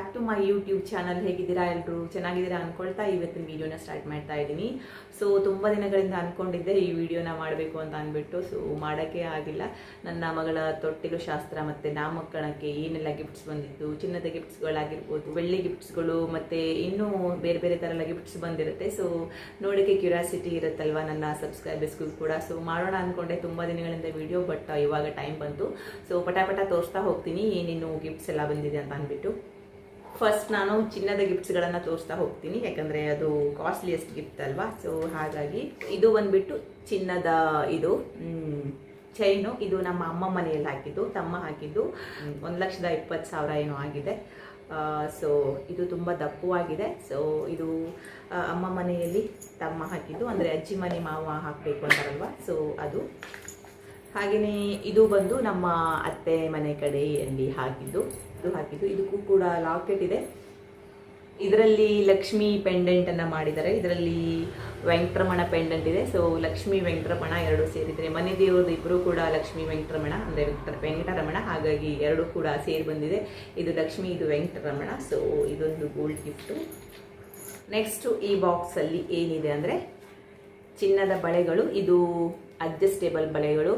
Back to my YouTube channel ಹೇಗಿದ್ದೀರಾ ಎಲ್ಲರೂ ಚೆನ್ನಾಗಿದ್ದೀರಾ ಅಂದ್ಕೊಳ್ತಾ ಇವತ್ತಿನ ವಿಡಿಯೋನ ಸ್ಟಾರ್ಟ್ ಮಾಡ್ತಾ ಇದ್ದೀನಿ. ಸೊ ತುಂಬ ದಿನಗಳಿಂದ ಅನ್ಕೊಂಡಿದ್ದೆ ಈ ವಿಡಿಯೋನ ಮಾಡಬೇಕು ಅಂತ ಅಂದ್ಬಿಟ್ಟು. ಸೊ ಮಾಡೋಕ್ಕೆ ಆಗಿಲ್ಲ. ನನ್ನ ಮಗಳ ತೊಟ್ಟಿಲು ಶಾಸ್ತ್ರ ಮತ್ತು ನಾಮಕರಣಕ್ಕೆ ಏನೆಲ್ಲ ಗಿಫ್ಟ್ಸ್ ಬಂದಿತ್ತು ಚಿನ್ನದ ಗಿಫ್ಟ್ಸ್ಗಳಾಗಿರ್ಬೋದು ಬೆಳ್ಳಿ ಗಿಫ್ಟ್ಸ್ಗಳು ಮತ್ತು ಇನ್ನೂ ಬೇರೆ ಬೇರೆ ಥರ ಎಲ್ಲ ಗಿಫ್ಟ್ಸ್ ಬಂದಿರುತ್ತೆ. ಸೊ ನೋಡೋಕ್ಕೆ ಕ್ಯೂರಿಯಾಸಿಟಿ ಇರುತ್ತಲ್ವ ನನ್ನ ಸಬ್ಸ್ಕ್ರೈಬರ್ಸ್ಗೂ ಕೂಡ. ಸೊ ಮಾಡೋಣ ಅಂದ್ಕೊಂಡೆ ತುಂಬ ದಿನಗಳಿಂದ ವಿಡಿಯೋ ಬಟ್ ಇವಾಗ ಟೈಮ್ ಬಂತು. ಸೊ ಪಟಾಪಟ ತೋರಿಸ್ತಾ ಹೋಗ್ತೀನಿ ಏನೇನು ಗಿಫ್ಟ್ಸ್ ಎಲ್ಲ ಬಂದಿದೆ ಅಂತ ಅಂದ್ಬಿಟ್ಟು. ಫಸ್ಟ್ ನಾನು ಚಿನ್ನದ ಗಿಫ್ಟ್ಸ್ಗಳನ್ನು ತೋರಿಸ್ತಾ ಹೋಗ್ತೀನಿ, ಯಾಕಂದರೆ ಅದು ಕಾಸ್ಟ್ಲಿಯೆಸ್ಟ್ ಗಿಫ್ಟ್ ಅಲ್ವಾ? ಸೊ ಹಾಗಾಗಿ ಇದು ಬಂದ್ಬಿಟ್ಟು ಚಿನ್ನದ ಇದು ಚೈನು ಇದು ನಮ್ಮ ಅಮ್ಮ ಮನೆಯಲ್ಲಿ ಹಾಕಿದ್ದು, ತಮ್ಮ ಹಾಕಿದ್ದು. ಒಂದು ಲಕ್ಷದ ಇಪ್ಪತ್ತು ಸಾವಿರ ಏನೋ ಆಗಿದೆ. ಸೊ ಇದು ತುಂಬ ದಪ್ಪವಾಗಿದೆ ಸೊ ಇದು ಅಮ್ಮ ಮನೆಯಲ್ಲಿ ತಮ್ಮ ಹಾಕಿದ್ದು. ಅಂದರೆ ಅಜ್ಜಿ ಮನೆ ಮಾವ ಹಾಕಬೇಕು ಅಂತಾರಲ್ವ? ಸೊ ಅದು. ಹಾಗೆಯೇ ಇದು ಬಂದು ನಮ್ಮ ಅತ್ತೆ ಮನೆ ಕಡೆಯಲ್ಲಿ ಹಾಕಿದ್ದು. ಇದು ಹಾಕಿದ್ದು ಇದಕ್ಕೂ ಕೂಡ ಲಾಕೆಟ್ ಇದೆ. ಇದರಲ್ಲಿ ಲಕ್ಷ್ಮಿ ಪೆಂಡೆಂಟ್ ಅನ್ನ ಮಾಡಿದ್ದಾರೆ. ಇದರಲ್ಲಿ ವೆಂಕಟರಮಣ ಪೆಂಡೆಂಟ್ ಇದೆ. ಸೊ ಲಕ್ಷ್ಮಿ ವೆಂಕಟರಮಣ ಎರಡು ಸೇರಿದರೆ, ಮನೆ ದೇವ್ರದ್ದು ಇಬ್ಬರು ಕೂಡ ಲಕ್ಷ್ಮಿ ವೆಂಕಟರಮಣ, ಅಂದರೆ ವೆಂಕಟ, ವೆಂಕಟರಮಣ, ಹಾಗಾಗಿ ಎರಡು ಕೂಡ ಸೇರಿ ಬಂದಿದೆ. ಇದು ಲಕ್ಷ್ಮಿ, ಇದು ವೆಂಕಟರಮಣ. ಸೊ ಇದೊಂದು ಗೋಲ್ಡ್ ಗಿಫ್ಟು ನೆಕ್ಸ್ಟು ಈ ಬಾಕ್ಸಲ್ಲಿ ಏನಿದೆ ಅಂದರೆ, ಚಿನ್ನದ ಬಳೆಗಳು, ಇದು ಅಡ್ಜಸ್ಟೇಬಲ್ ಬಳೆಗಳು.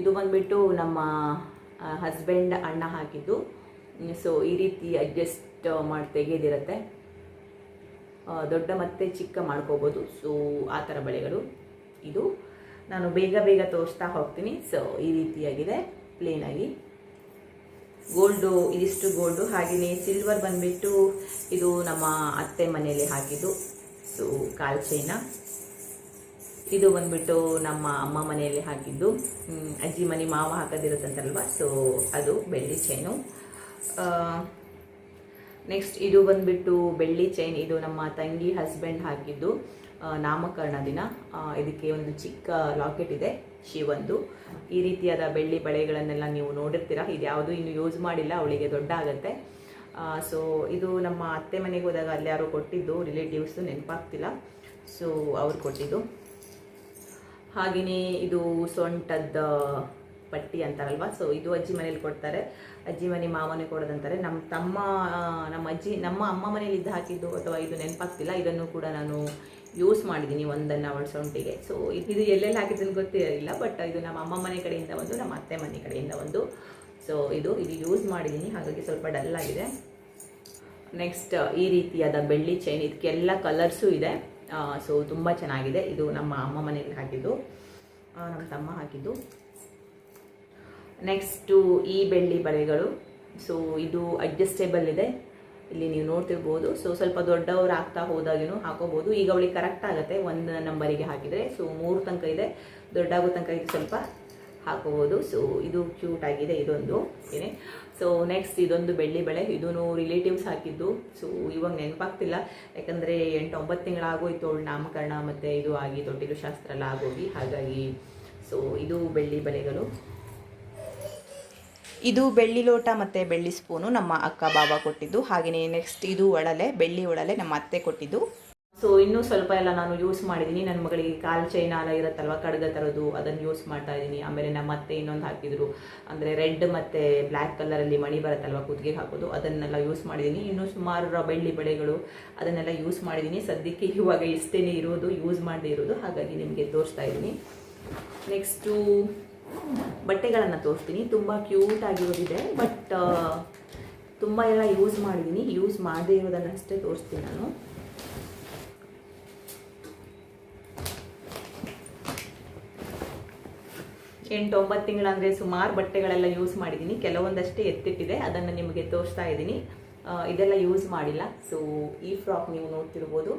ಇದು ಬಂದ್ಬಿಟ್ಟು ನಮ್ಮ ಹಸ್ಬೆಂಡ್ ಅಣ್ಣ ಹಾಕಿದ್ದು. ಸೊ ಈ ರೀತಿ ಅಡ್ಜಸ್ಟ್ ಮಾಡಿ ತೆಗೆದಿರುತ್ತೆ. ದೊಡ್ಡ ಮತ್ತೆ ಚಿಕ್ಕ ಮಾಡ್ಕೋಬೋದು. ಸೊ ಆ ಥರ ಬಳೆಗಳು ಇದು. ನಾನು ಬೇಗ ಬೇಗ ತೋರಿಸ್ತಾ ಹೋಗ್ತೀನಿ. ಸೊ ಈ ರೀತಿಯಾಗಿದೆ ಪ್ಲೇನಾಗಿ ಗೋಲ್ಡು ಇದಿಷ್ಟು ಗೋಲ್ಡು ಹಾಗೆಯೇ ಸಿಲ್ವರ್ ಬಂದುಬಿಟ್ಟು ಇದು ನಮ್ಮ ಅತ್ತೆ ಮನೆಯಲ್ಲಿ ಹಾಕಿದ್ದು. ಸೊ ಕಾಲ್ ಚೈನ ಇದು ಬಂದ್ಬಿಟ್ಟು ನಮ್ಮ ಅಮ್ಮ ಮನೆಯಲ್ಲಿ ಹಾಕಿದ್ದು. ಅಜ್ಜಿ ಮನೆ ಮಾವ ಹಾಕೋದಿರುತ್ತಂತಲ್ವ ಸೊ ಅದು ಬೆಳ್ಳಿ ಚೈನು ನೆಕ್ಸ್ಟ್ ಇದು ಬಂದುಬಿಟ್ಟು ಬೆಳ್ಳಿ ಚೈನ್ ಇದು ನಮ್ಮ ತಂಗಿ ಹಸ್ಬೆಂಡ್ ಹಾಕಿದ್ದು ನಾಮಕರಣ ದಿನ. ಇದಕ್ಕೆ ಒಂದು ಚಿಕ್ಕ ಲಾಕೆಟ್ ಇದೆ, ಶಿವಂದು. ಈ ರೀತಿಯಾದ ಬೆಳ್ಳಿ ಬಳೆಗಳನ್ನೆಲ್ಲ ನೀವು ನೋಡಿರ್ತೀರಾ? ಇದು ಯಾವುದು ಇನ್ನು ಯೂಸ್ ಮಾಡಿಲ್ಲ, ಅವಳಿಗೆ ದೊಡ್ಡ ಆಗುತ್ತೆ. ಸೊ ಇದು ನಮ್ಮ ಅತ್ತೆ ಮನೆಗೆ ಹೋದಾಗ ಅಲ್ಲಿ ಯಾರೋ ಕೊಟ್ಟಿದ್ದು ರಿಲೇಟಿವ್ಸ್ ನೆನಪಾಗ್ತಿಲ್ಲ. ಸೊ ಅವ್ರು ಕೊಟ್ಟಿದ್ದು. ಹಾಗೆಯೇ ಇದು ಸೊಂಟದ ಪಟ್ಟಿ ಅಂತಾರಲ್ವ? ಸೊ ಇದು ಅಜ್ಜಿ ಮನೇಲಿ ಕೊಡ್ತಾರೆ. ಅಜ್ಜಿ ಮನೆ ಮಾವನೇ ಕೊಡೋದಂತಾರೆ. ನಮ್ಮ ತಮ್ಮ, ನಮ್ಮ ಅಜ್ಜಿ, ನಮ್ಮ ಅಮ್ಮ ಮನೇಲಿ ಇದ್ದು ಹಾಕಿದ್ದು ಅಥವಾ ಇದು ನೆನಪಾಗ್ತಿಲ್ಲ. ಇದನ್ನು ಕೂಡ ನಾನು ಯೂಸ್ ಮಾಡಿದ್ದೀನಿ ಒಂದನ್ನು ಅವಳ ಸೊಂಟಿಗೆ ಸೊ ಇದು ಎಲ್ಲೆಲ್ಲಿ ಹಾಕಿದ್ದನ್ನು ಗೊತ್ತಿರಲಿಲ್ಲ. ಬಟ್ ಇದು ನಮ್ಮ ಅಮ್ಮ ಮನೆ ಕಡೆಯಿಂದ ಒಂದು, ನಮ್ಮ ಅತ್ತೆ ಮನೆ ಕಡೆಯಿಂದ ಒಂದು. ಸೊ ಇದು ಇದು ಯೂಸ್ ಮಾಡಿದ್ದೀನಿ ಹಾಗಾಗಿ ಸ್ವಲ್ಪ ಡಲ್ ಆಗಿದೆ. ನೆಕ್ಸ್ಟ್ ಈ ರೀತಿಯಾದ ಬೆಳ್ಳಿ ಚೈನ್ ಇದಕ್ಕೆಲ್ಲ ಕಲರ್ಸು ಇದೆ. ಸೊ ತುಂಬ ಚೆನ್ನಾಗಿದೆ. ಇದು ನಮ್ಮ ಅಮ್ಮ ಮನೆಯಲ್ಲಿ ಹಾಕಿದ್ದು. ನಮ್ಮ ತಮ್ಮ ಹಾಕಿದ್ದು. ನೆಕ್ಸ್ಟು ಈ ಬೆಳ್ಳಿ ಬಳೆಗಳು ಸೊ ಇದು ಅಡ್ಜಸ್ಟೇಬಲ್ ಇದೆ. ಇಲ್ಲಿ ನೀವು ನೋಡ್ತಿರ್ಬೋದು. ಸೊ ಸ್ವಲ್ಪ ದೊಡ್ಡವ್ರು ಆಗ್ತಾ ಹೋದಾಗೇನು ಹಾಕೋಬೋದು. ಈಗ ಅವಳಿಗೆ ಕರೆಕ್ಟ್ ಆಗುತ್ತೆ. ಒಂದು ನಂಬರಿಗೆ ಹಾಕಿದರೆ. ಸೊ ಮೂರು ತನಕ ಇದೆ. ದೊಡ್ಡಾಗೋ ತನಕ ಇದು ಸ್ವಲ್ಪ ಹಾಕೋಬೋದು. ಸೊ ಇದು ಕ್ಯೂಟ್ ಆಗಿದೆ ಇದೊಂದು. ಏನೇ? ಸೊ ನೆಕ್ಸ್ಟ್ ಇದೊಂದು ಬೆಳ್ಳಿ ಬಳೆ. ಇದೂ ರಿಲೇಟಿವ್ಸ್ ಹಾಕಿದ್ದು. ಸೊ ಇವಾಗ ನೆನಪಾಗ್ತಿಲ್ಲ. ಯಾಕಂದರೆ ಎಂಟು ಒಂಬತ್ತು ತಿಂಗಳಾಗೋಯ್ತು ಅವಳು ನಾಮಕರಣ ಮತ್ತು ಇದು ಆಗಿ ತೊಟ್ಟಿಲು ಶಾಸ್ತ್ರ ಎಲ್ಲ ಆಗೋಗಿ ಹಾಗಾಗಿ. ಸೊ ಇದು ಬೆಳ್ಳಿ ಬಳೆಗಳು. ಇದು ಬೆಳ್ಳಿ ಲೋಟ ಮತ್ತು ಬೆಳ್ಳಿ ಸ್ಪೂನು ನಮ್ಮ ಅಕ್ಕ ಬಾಬಾ ಕೊಟ್ಟಿದ್ದು. ಹಾಗೆಯೇ ನೆಕ್ಸ್ಟ್ ಇದು ಒಳಲೆ, ಬೆಳ್ಳಿ ಒಳಲೆ ನಮ್ಮ ಅತ್ತೆ ಕೊಟ್ಟಿದ್ದು. ಸೊ ಇನ್ನೂ ಸ್ವಲ್ಪ ಎಲ್ಲ ನಾನು ಯೂಸ್ ಮಾಡಿದ್ದೀನಿ ನನ್ನ ಮಗಳಿಗೆ ಕಾಲು ಚೈನ ಎಲ್ಲ ಇರುತ್ತಲ್ವ, ಕಡಗ ಥರದ್ದು ಅದನ್ನು ಯೂಸ್ ಮಾಡ್ತಾ ಇದ್ದೀನಿ ಆಮೇಲೆ ನಮ್ಮ ಅತ್ತೆ ಇನ್ನೊಂದು ಹಾಕಿದ್ರು. ಅಂದರೆ ರೆಡ್ ಮತ್ತು ಬ್ಲ್ಯಾಕ್ ಕಲರಲ್ಲಿ ಮಣಿ ಬರುತ್ತಲ್ವ ಕುತ್ತಿಗೆ ಹಾಕೋದು. ಅದನ್ನೆಲ್ಲ ಯೂಸ್ ಮಾಡಿದ್ದೀನಿ ಇನ್ನೂ ಸುಮಾರು ಬೆಳ್ಳಿ ಬಳೆಗಳು ಅದನ್ನೆಲ್ಲ ಯೂಸ್ ಮಾಡಿದ್ದೀನಿ ಸದ್ಯಕ್ಕೆ ಇವಾಗ ಇಷ್ಟೇ ಇರೋದು ಯೂಸ್ ಮಾಡದೇ ಇರೋದು. ಹಾಗಾಗಿ ನಿಮಗೆ ತೋರಿಸ್ತಾ ಇದ್ದೀನಿ ನೆಕ್ಸ್ಟು ಬಟ್ಟೆಗಳನ್ನು ತೋರಿಸ್ತೀನಿ. ತುಂಬ ಕ್ಯೂಟ್ ಆಗಿರೋದಿದೆ ಬಟ್ ತುಂಬ ಎಲ್ಲ ಯೂಸ್ ಮಾಡಿದ್ದೀನಿ ಯೂಸ್ ಮಾಡದೇ ಇರೋದನ್ನಷ್ಟೇ ತೋರಿಸ್ತೀನಿ ನಾನು. ಎಂಟು ಒಂಬತ್ತು ತಿಂಗಳಂದರೆ ಸುಮಾರು ಬಟ್ಟೆಗಳೆಲ್ಲ ಯೂಸ್ ಮಾಡಿದ್ದೀನಿ ಕೆಲವೊಂದಷ್ಟೇ ಎತ್ತಿಟ್ಟಿದೆ, ಅದನ್ನು ನಿಮಗೆ ತೋರಿಸ್ತಾ ಇದ್ದೀನಿ. ಇದೆಲ್ಲ ಯೂಸ್ ಮಾಡಿಲ್ಲ. ಸೊ ಈ ಫ್ರಾಕ್ ನೀವು ನೋಡ್ತಿರ್ಬೋದು.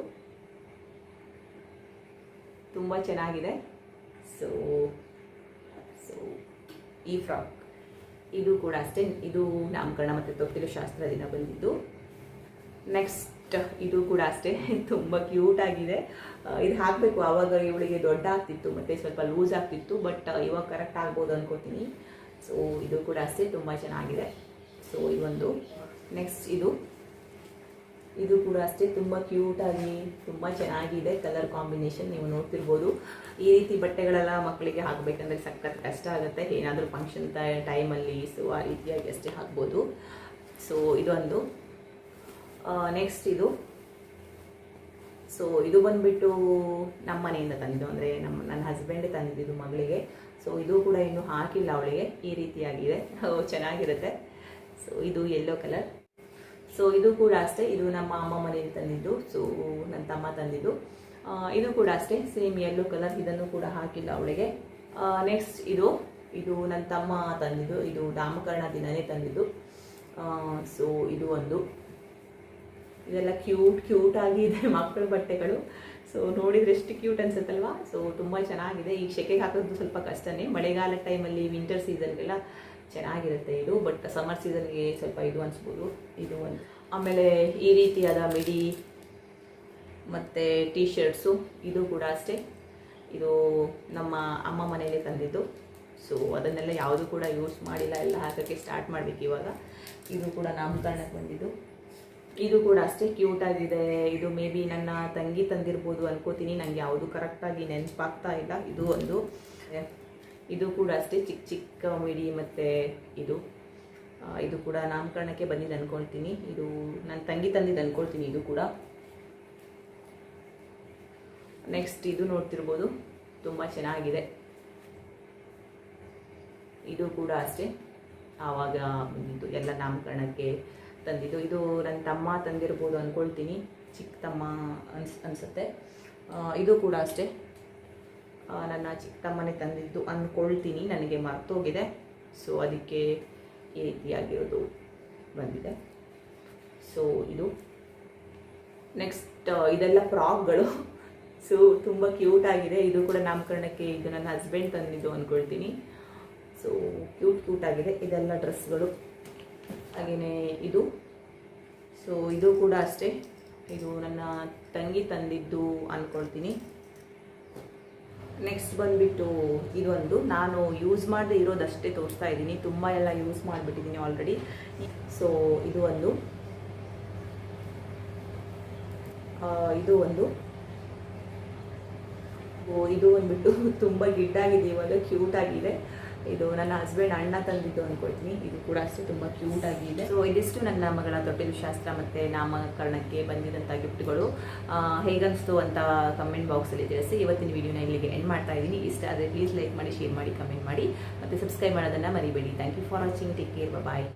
ತುಂಬ ಚೆನ್ನಾಗಿದೆ. ಸೊ ಸೊ ಈ ಫ್ರಾಕ್, ಇದು ಕೂಡ ಅಷ್ಟೇ, ಇದು ನಾಮಕರಣ ಮತ್ತು ತೊಟ್ಟಿಲು ಶಾಸ್ತ್ರ ದಿನ ಬಂದಿದ್ದು. ನೆಕ್ಸ್ಟ್ ಇದು ಕೂಡ ಅಷ್ಟೇ, ತುಂಬ ಕ್ಯೂಟ್ ಆಗಿದೆ. ಇದು ಹಾಕಬೇಕು, ಆವಾಗ ಇವಳಿಗೆ ದೊಡ್ಡ ಆಗ್ತಿತ್ತು, ಮತ್ತು ಸ್ವಲ್ಪ ಲೂಸ್ ಆಗ್ತಿತ್ತು ಬಟ್ ಇವಾಗ ಕರೆಕ್ಟ್ ಆಗ್ಬೋದು ಅನ್ಕೋತೀನಿ. ಸೊ ಇದು ಕೂಡ ಅಷ್ಟೇ, ತುಂಬ ಚೆನ್ನಾಗಿದೆ. ಸೊ ಇದೊಂದು ನೆಕ್ಸ್ಟ್ ಇದು. ಇದು ಕೂಡ ಅಷ್ಟೇ, ತುಂಬ ಕ್ಯೂಟಾಗಿ ತುಂಬ ಚೆನ್ನಾಗಿದೆ ಕಲರ್ ಕಾಂಬಿನೇಷನ್ ನೀವು ನೋಡ್ತಿರ್ಬೋದು. ಈ ರೀತಿ ಬಟ್ಟೆಗಳೆಲ್ಲ ಮಕ್ಕಳಿಗೆ ಹಾಕಬೇಕಂದ್ರೆ ಸಖತ್ ಕಷ್ಟ ಆಗುತ್ತೆ. ಏನಾದರೂ ಫಂಕ್ಷನ್ ಟೈಮಲ್ಲಿ ಸೊ ಆ ರೀತಿಯಾಗಿ ಅಷ್ಟೇ ಹಾಕ್ಬೋದು. ಸೊ ಇದೊಂದು. ನೆಕ್ಸ್ಟ್ ಇದು. ಸೊ ಇದು ಬಂದುಬಿಟ್ಟು ನಮ್ಮ ಮನೆಯಿಂದ ತಂದಿದ್ದು, ಅಂದರೆ ನಮ್ಮ, ನನ್ನ ಹಸ್ಬೆಂಡ್ ತಂದಿದ್ದು ಮಗಳಿಗೆ. ಸೊ ಇದು ಕೂಡ ಇನ್ನೂ ಹಾಕಿಲ್ಲ ಅವಳಿಗೆ. ಈ ರೀತಿಯಾಗಿದೆ. ಚೆನ್ನಾಗಿರುತ್ತೆ. ಸೊ ಇದು ಯೆಲ್ಲೋ ಕಲರ್ ಸೊ ಇದು ಕೂಡ ಅಷ್ಟೇ. ಇದು ನಮ್ಮ ಅಮ್ಮ ಮನೆಯಲ್ಲಿ ತಂದಿದ್ದು. ಸೊ ನನ್ನ ತಮ್ಮ ತಂದಿದ್ದು. ಇದು ಕೂಡ ಅಷ್ಟೇ. ಸೇಮ್ ಯೆಲ್ಲೋ ಕಲರ್ ಇದನ್ನು ಕೂಡ ಹಾಕಿಲ್ಲ ಅವಳಿಗೆ. ನೆಕ್ಸ್ಟ್ ಇದು. ಇದು ನನ್ನ ತಮ್ಮ ತಂದಿದ್ದು. ಇದು ನಾಮಕರಣ ದಿನನೇ ತಂದಿದ್ದು. ಸೊ ಇದು ಒಂದು. ಇದೆಲ್ಲ ಕ್ಯೂಟ್ ಕ್ಯೂಟ್ ಆಗಿದೆ ಮಕ್ಕಳ ಬಟ್ಟೆಗಳು. ಸೊ ನೋಡಿದರೆ ಎಷ್ಟು ಕ್ಯೂಟ್ ಅನ್ಸುತ್ತಲ್ವಾ? ಸೊ ತುಂಬ ಚೆನ್ನಾಗಿದೆ. ಈಗ ಸೆಕೆಗೆ ಹಾಕೋದು ಸ್ವಲ್ಪ ಕಷ್ಟನೇ. ಮಳೆಗಾಲ ಟೈಮಲ್ಲಿ ವಿಂಟರ್ ಸೀಸನ್ಗೆಲ್ಲ ಚೆನ್ನಾಗಿರುತ್ತೆ ಇದು ಬಟ್ ಸಮ್ಮರ್ ಸೀಸನ್ಗೆ ಸ್ವಲ್ಪ ಇದು ಅನಿಸ್ಬೋದು. ಇದು ಒಂದು ಆಮೇಲೆ ಈ ರೀತಿಯಾದ ಮಿಡಿ ಮತ್ತು ಟೀ ಶರ್ಟ್ಸು ಇದು ಕೂಡ ಅಷ್ಟೇ. ಇದು ನಮ್ಮ ಅಮ್ಮ ಮನೆಯಲ್ಲಿ ತಂದಿದ್ದು. ಸೊ ಅದನ್ನೆಲ್ಲ ಯಾವುದು ಕೂಡ ಯೂಸ್ ಮಾಡಿಲ್ಲ, ಎಲ್ಲ ಹಾಕೋಕ್ಕೆ ಸ್ಟಾರ್ಟ್ ಮಾಡಬೇಕು ಇವಾಗ. ಇದು ಕೂಡ ನಾಮಕರಣಕ್ಕೆ ಬಂದಿದ್ದು. ಇದು ಕೂಡ ಅಷ್ಟೇ ಕ್ಯೂಟ್ ಆಗಿದೆ. ಇದು ಮೇ ಬಿ ನನ್ನ ತಂಗಿ ತಂದಿರ್ಬೋದು ಅನ್ಕೋತೀನಿ. ನನಗೆ ಯಾವುದು ಕರೆಕ್ಟಾಗಿ ನೆನಪಾಗ್ತಾ ಇಲ್ಲ. ಇದು ಒಂದು ಇದು ಕೂಡ ಅಷ್ಟೇ ಚಿಕ್ಕ ಚಿಕ್ಕ ಮಿಡಿ ಮತ್ತು ಇದು. ಇದು ಕೂಡ ನಾಮಕರಣಕ್ಕೆ ಬಂದಿದ್ದು ಅಂದ್ಕೊಳ್ತೀನಿ ಇದು ನನ್ನ ತಂಗಿ ತಂದಿದ್ದು ಅಂದ್ಕೊಳ್ತೀನಿ ಇದು ಕೂಡ. ನೆಕ್ಸ್ಟ್ ಇದು ನೋಡ್ತಿರ್ಬೋದು. ತುಂಬ ಚೆನ್ನಾಗಿದೆ. ಇದು ಕೂಡ ಅಷ್ಟೇ. ಆವಾಗ ಬಂದಿದ್ದು ಎಲ್ಲ ನಾಮಕರಣಕ್ಕೆ ತಂದಿದ್ದು. ಇದು ನನ್ನ ತಮ್ಮ ತಂದಿರ್ಬೋದು ಅಂದ್ಕೊಳ್ತೀನಿ ಚಿಕ್ಕ ತಮ್ಮ ಅನ್ಸ್, ಅನಿಸುತ್ತೆ. ಇದು ಕೂಡ ಅಷ್ಟೇ. ನನ್ನ ಚಿಕ್ಕ ತಮ್ಮನೇ ತಂದಿದ್ದು ಅಂದ್ಕೊಳ್ತೀನಿ, ನನಗೆ ಮರ್ತೋಗಿದೆ. ಸೊ ಅದಕ್ಕೆ ಈ ರೀತಿಯಾಗಿರೋದು ಬಂದಿದೆ. ಸೊ ಇದು ನೆಕ್ಸ್ಟ್ ಇದೆಲ್ಲ ಫ್ರಾಕ್ಗಳು. ಸೊ ತುಂಬ ಕ್ಯೂಟ್ ಆಗಿದೆ. ಇದು ಕೂಡ ನಾಮಕರಣಕ್ಕೆ ಇದು ನನ್ನ ಹಸ್ಬೆಂಡ್ ತಂದಿದ್ದು ಅಂದ್ಕೊಳ್ತೀನಿ. ಸೊ ಕ್ಯೂಟ್ ಕ್ಯೂಟ್ ಆಗಿದೆ. ಇದೆಲ್ಲ ಡ್ರೆಸ್ಗಳು ಹಾಗೆಯೇ ಇದು. ಸೊ ಇದು ಕೂಡ ಅಷ್ಟೇ. ಇದು ನನ್ನ ತಂಗಿ ತಂದಿದ್ದು ಅಂದ್ಕೊಳ್ತೀನಿ. ನೆಕ್ಸ್ಟ್ ಬಂದುಬಿಟ್ಟು ಇದೊಂದು. ನಾನು ಯೂಸ್ ಮಾಡದೆ ಇರೋದಷ್ಟೇ ತೋರಿಸ್ತಾ ಇದ್ದೀನಿ. ತುಂಬ ಎಲ್ಲ ಯೂಸ್ ಮಾಡಿಬಿಟ್ಟಿದ್ದೀನಿ ಆಲ್ರೆಡಿ ಸೊ ಇದು ಒಂದು. ಇದು ಒಂದು. ಇದು ಬಂದ್ಬಿಟ್ಟು ತುಂಬ ಗಿಡ್ಡಾಗಿದೆ ಇವಾಗ ಕ್ಯೂಟ್ ಆಗಿದೆ. ಇದು ನನ್ನ ಹಸ್ಬೆಂಡ್ ಅಣ್ಣ ತಂದಿದ್ದು ಅನ್ಕೊಳ್ತೀನಿ. ಇದು ಕೂಡ ಅಷ್ಟೇ ತುಂಬ ಕ್ಯೂಟ್ ಆಗಿದೆ ಸೊ ಇದಿಷ್ಟು ನನ್ನ ಮಗಳ ತೊಟ್ಟಿಲು ಶಾಸ್ತ್ರ ಮತ್ತು ನಾಮಕರಣಕ್ಕೆ ಬಂದಿದ್ದಂಥ ಗಿಫ್ಟ್ಗಳು ಹೇಗನ್ನಿಸ್ತು ಅಂತ ಕಮೆಂಟ್ ಬಾಕ್ಸಲ್ಲಿ ತಿಳಿಸಿ. ಇವತ್ತಿನ ವಿಡಿಯೋನ ಇಲ್ಲಿಗೆ ಎಂಡ್ ಮಾಡ್ತಾ ಇದ್ದೀನಿ. ಇಷ್ಟ ಆದರೆ ಪ್ಲೀಸ್ ಲೈಕ್ ಮಾಡಿ ಶೇರ್ ಮಾಡಿ ಕಮೆಂಟ್ ಮಾಡಿ. ಮತ್ತು ಸಬ್ಸ್ಕ್ರೈಬ್ ಮಾಡೋದನ್ನು ಮರಿಬೇಡಿ. Thank you for watching take care bye